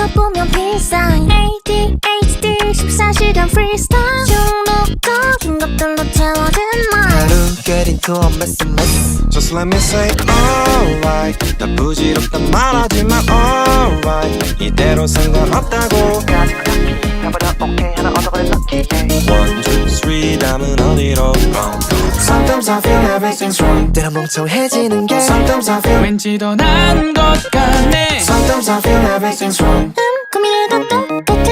찾아보면 필사인 ADHD 14시간 프리스타일 중독적인 것들로 채워진 마 하루 get into a mess mess Just let me say alright 나 부지럽단 말하지만 alright 이대로 상관없다고 가버려 오케이 하나 얻어버려 lucky One, two, three 다음은 어디로 gone Sometimes I feel everything's wrong 때론 멍청해지는 게 Sometimes I feel 왠지 더 나은 것 같네 Sometimes I feel everything's wrong 고민해도 똑같은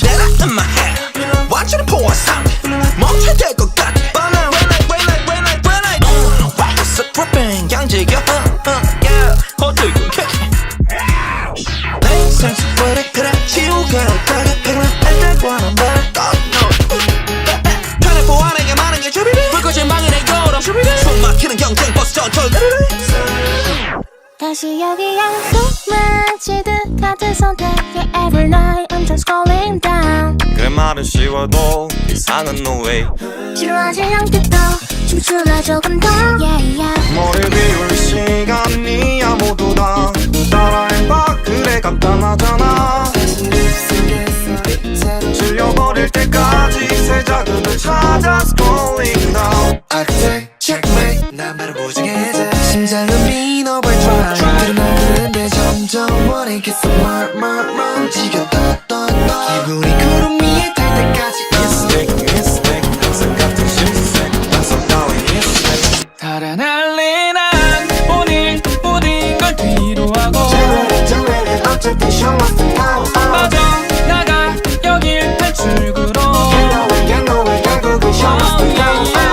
glow Shit in my head watch it pour something 멈춰질 것 같아 When I when I when I when I when I What's up tripping 양지겨 uh, uh, yeah 어떻게 내 인생 속에 그래 지우개 다가 백만 알다고 하는 말 편해 보안에게 다시 여기 약속만 말은 쉬워도 이상은 no way 지루하지 않겠다 춤추라 조금 더. Yeah yeah. 머리 비울 시간이야 모두 다 따라해봐. 그래 간단하잖아. 질려버릴 때까지 새 자극을 찾아 scrolling down. 악대 checkmate. 난 바로 무징해져 심장은 beat overdrive 그런 날 그런데 점점 머리 계속 말말말 지겨 달아날 리난 오늘 모든 걸 뒤로 하고 어쨌든 show must go 빠져나가 여길 탈출구로 Get away get away 결국은 show must go